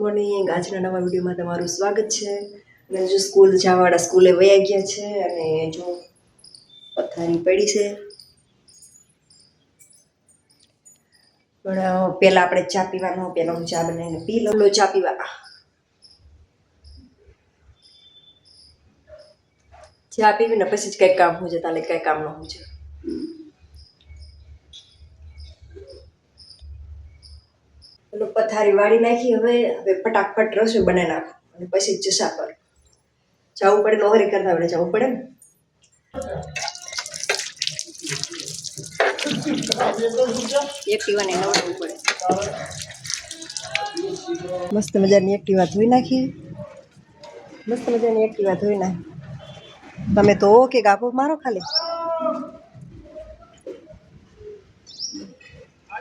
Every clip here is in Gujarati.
મોર્નિંગ આજના નવા વિડીયોમાં તમારું સ્વાગત છે. અને જો સ્કૂલ જવાવાળા સ્કૂલે વયા ગયા છે અને જો પથારી પડી છે. પણ પહેલાં આપણે ચા પીવાનો પહેલાં હું ચા બનાવીને પી લઉં. ચા પીવા. ચા પીવીને પછી જ કંઈક કામ હોય છે. તાલે કંઈ કામ ન હોય છે. પથારી વાળી નાખી હવે હવે ફટાફટ રસોઈ બનાવી નાખો અને પછી જ પર જવું પડે નોકરી કરતા આપણે જવું પડે ને. એક્ટિવાને નવડવું પડે. મસ્ત મજાની એક્ટિવા ધોઈ નાખી. મસ્ત મજાની એક્ટિવા ધોઈ નાખી. તમે તો કે ગાભો મારો ખાલી.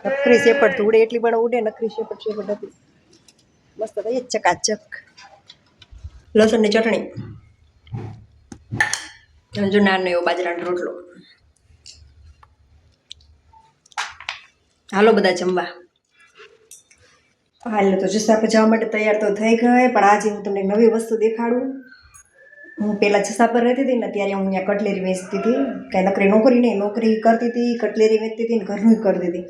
નકરી શેપડ ઉડે, એટલી પણ ઉડે નકરી શેપટ શેપડ હતી. મસ્ત થઈ ચકાચક. લસણની ચટણી. જો નાનો એવો બાજરાનો રોટલો. હાલો બધા જમવા. હાલ તો જસાપે જવા માટે તૈયાર તો થઈ ગઈ, પણ આજે હું તમને નવી વસ્તુ દેખાડું. હું પહેલાં જસા પર રહેતી હતી ને ત્યારે હું અહીંયા કટલેરી વેચતી હતી. કાંઈ નકરી નોકરી નહીં, નોકરી કરતી હતી, કટલેરી વેચતી હતી ને ઘરનું કરતી હતી.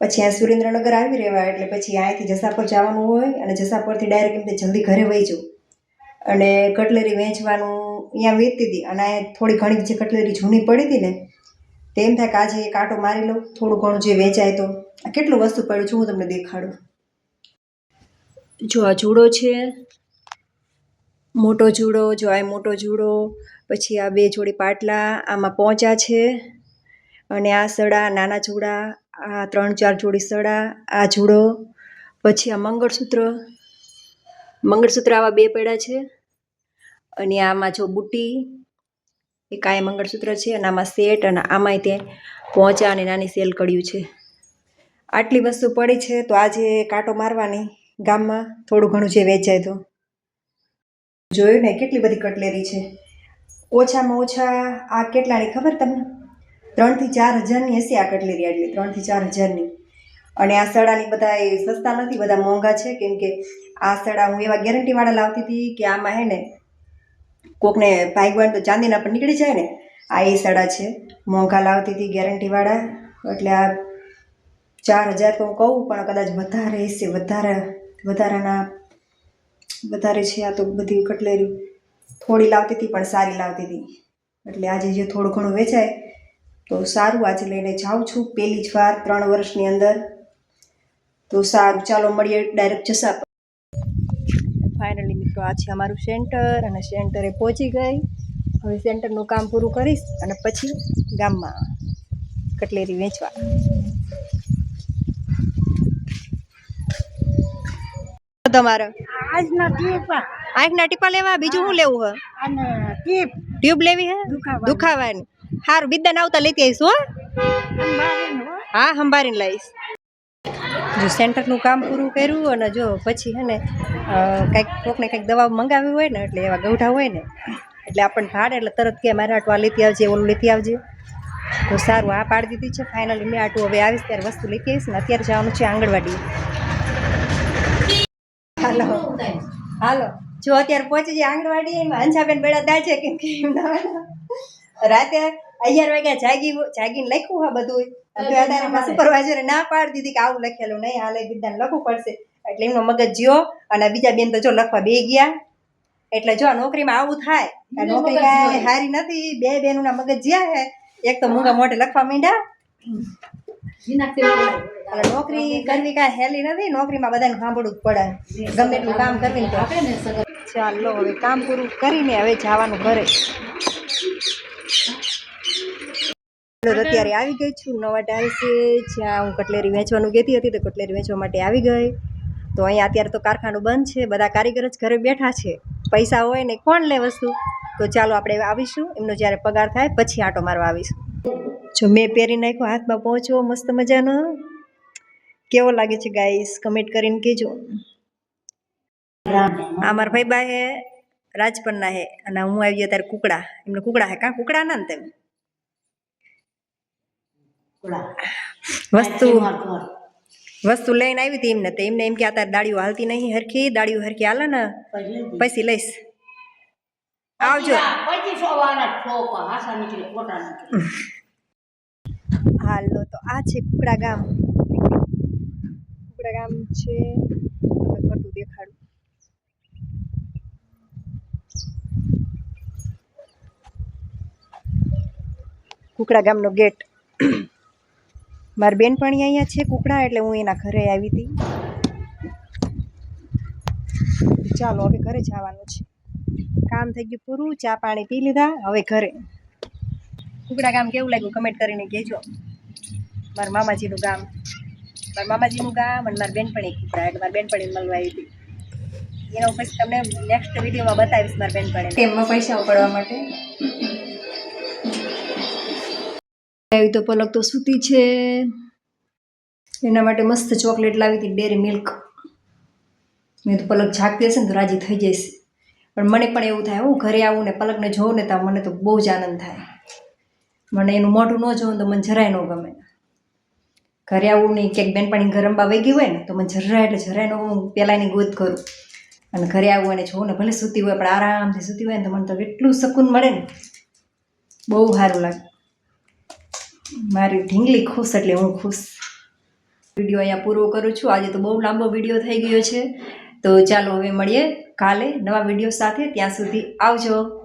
પછી આ સુરેન્દ્રનગર આવી રહેવા, એટલે પછી અહીંયાથી જસા પર જવાનું હોય અને જસા પરથી ડાયરેક્ટ એમ જલ્દી ઘરે વહી જવું. અને કટલેરી વેચવાનું અહીંયા વેચતી હતી અને અહીંયા થોડી ઘણી જે કટલેરી જૂની પડી હતી ને તેમ થાય કે આજે એક આટો મારી લઉં, થોડું ઘણું જે વેચાય તો. આ કેટલું વસ્તુ પડ્યું છું, હું તમને દેખાડું. જો આ જુડો છે, મોટો જુડો, જો આ મોટો જુડો, પછી આ બે જોડી પાટલા, આમાં પોંચા છે, અને આ સડા, નાના જુડા આ ત્રણ ચાર જોડી સડા, આ જુડો, પછી આ મંગળસૂત્ર. મંગળસૂત્ર આવા બે પડ્યા છે. અને આમાં જો બુટ્ટી, એક આ મંગળસૂત્ર છે અને આમાં સેટ અને આમાંય તે પહોંચા અને નાની સેલ કડ્યું છે. આટલી વસ્તુ પડી છે તો આજે કાંટો મારવાની ગામમાં થોડું ઘણું જે વેચાય તો. જોયું ને કેટલી બધી કટલેરી છે. ઓછામાં ઓછા આ કેટલાની ખબર તમને? ત્રણથી ચાર હજારની હશે આ કટલેરી આટલી ત્રણથી ચાર હજારની. અને આ સડાની બધા એ સસ્તા નથી, બધા મોંઘા છે, કેમ કે આ સડા હું એવા ગેરંટીવાળા લાવતી હતી કે આમાં હે ને કોકને ભાઈગવાન તો ચાંદીના પણ નીકળી જાય ને, આ એ સડા છે. મોંઘા લાવતી હતી ગેરંટીવાળા એટલે આ ચાર હજાર તો હું કહું, પણ કદાચ વધારે હશે, વધારે, વધારાના, વધારે છે આ તો બધી કટલેરી. થોડી લાવતી હતી, પણ સારી લાવતી હતી. એટલે આજે જે થોડું ઘણું વેચાય તો સારું આજે લઈને જાઉં છું. પહેલી જ વાર ત્રણ વર્ષની અંદર. તો સારું ચાલો મળીએ ડાયરેક્ટ જશા ફાઇનલી મિત્રો આ છે અમારું સેન્ટર અને સેન્ટરે પહોંચી ગઈ. હવે સેન્ટરનું કામ પૂરું કરીશ અને પછી ગામમાં કટલેરી વેચવા. તમારે? આજના ટીપા. આંખના ટીપા લેવા? બીજું શું લેવું હે? અને ટીપ. ટ્યુબ લેવી હે? દુખાવા દુખાવાની. સારું બિદ્દા આવતા લેતી આવીશ હો. હા. સંભાળીને લઈશ જો સેન્ટરનું કામ પૂરું કર્યું અને જો પછી હે ને કાંઈક કોકને કંઈક દવા મંગાવી હોય ને એટલે એવા ગૌઠા હોય ને એટલે આપણને ભાડે એટલે તરત કે મારે આટલું આ લેતી આવજે ઓલું લેતી આવજે. તો સારું આ પાડી દીધી છે. ફાઇનલી મેં આટું હવે આવીશ ત્યારે વસ્તુ લેતી આવીશ ને અત્યારે જવાનું છે આંગણવાડી. હાલો. હાલો. જો અત્યારે પહોંચી જાય આંગણવાડી એમાં અંજાબેન બેડા દા છે કેમ કે રાતે અગિયાર વાગ્યા જાગી જાગીને લખ્યું હા બધું સુપરવાઇઝરે ના પાડી દીધી કે આવું લખેલું નહીં હાલે બીજાને લખવું પડશે. એટલે એમનો મગજ જ્યો અને બીજા બેન તો જો લખવા બે ગયા. એટલે જો નોકરીમાં આવું થાય નોકરી કાંઈ સારી નથી. બે બેનના મગજ જ્યાં હે. એક તો મૂંગા મોઢે લખવા માંડ્યા. અને નોકરી કરવી કાંઈ હેલી નથી. નોકરીમાં બધાને સાંભળવું જ પડે. ગમે એટલું કામ કરવી ને તો. ચાલો હવે કામ પૂરું કરીને હવે જવાનું ઘરે. તો અત્યારે આવી ગઈ છું નવા ટાઈલ્સે જ્યાં હું કટલેરી વેચવાનું કહેતી હતી તો કટલેરી વેચવા માટે આવી ગઈ. તો અહીંયા અત્યારે તો કારખાનું બંધ છે બધા કારીગર જ ઘરે બેઠા છે. પૈસા હોય ને કોણ લે વસ્તુ? તો ચાલો આપણે આવીશું એમનો જ્યારે પગાર થાય પછી આટો મારવા આવીશું. જો મેં પહેરી નાખ્યો હાથમાં પહોંચવો મસ્ત મજાનો. કેવો લાગે છે ગાઈસ કમેન્ટ કરીને કહેજો. આ મારા ભાઈ બા હે રાજપણના હે અને હું આવી ગયો ત્યારે કુકડા. એમને કુકડા હે કાં? કુકડા ના ને તેમ. વસ્તુ વસ્તુ લઈને આવી હતી એમને તો એમને એમ કે આ તારી દાડીઓ હાલતી નહીં હરખી દાડીઓ હરખી હાલે ને પછી લઈશ. આવજો. હાલો તો આ છે કુકડા ગામ. કુકડા ગામ છે તમે ફરતું દેખાડું. કુકડા ગામનો ગેટ. મારી બેનપણી અહીંયા છે કુકડા, એટલે હું એના ઘરે આવી હતી. ચાલો, હવે ઘરે જવાનું છે. કામ થઈ ગયું પૂરું, ચા પાણી પી લીધા, હવે ઘરે. કુકડા ગામ કેવું લાગ્યું? કમેન્ટ કરીને કહેજો. મારા મામાજીનું ગામ. મારા મામાજીનું ગામ અને મારી બેનપણી કુકડા, એટલે મારી બેનપણી મળવા આવી હતી. એનો પછી તમને નેક્સ્ટ વિડીયોમાં બતાવીશ મારા બેનપણી ટેમમાં પૈસા ઉપાડવા માટે. આવી તો પલક તો સૂતી છે. એના માટે મસ્ત ચોકલેટ લાવી હતી ડેરી મિલ્ક. મેં તો પલક જાગતી હશે ને તો રાજી થઈ જઈશ. પણ મને પણ એવું થાય, હું ઘરે આવું ને પલકને જોઉં ને તો મને તો બહુ જ આનંદ થાય. મને એનું મોઢું ન જોઉં તો મને જરાય ન ગમે. ઘરે આવું નહીં ક્યાંક બેનપાણી ગરમબા વહી ગઈ હોય ને તો મને જરાય એટલે જરાય ન હું પહેલાં એની ગોદ કરું. અને ઘરે આવું અને જોઉં ને ભલે સૂતી હોય, પણ આરામથી સૂતી હોય ને તો મને તો એટલું શકૂન મળે ને. બહુ સારું લાગે. મારી ઢીંગલી ખુશ એટલે હું ખુશ. વીડિયો અહીંયા પૂરો કરું છું. આજે તો બહુ લાંબો વીડિયો થઈ ગયો છે. તો ચાલો હવે મળીએ કાલે નવા વીડિયો સાથે. ત્યાં સુધી આવજો.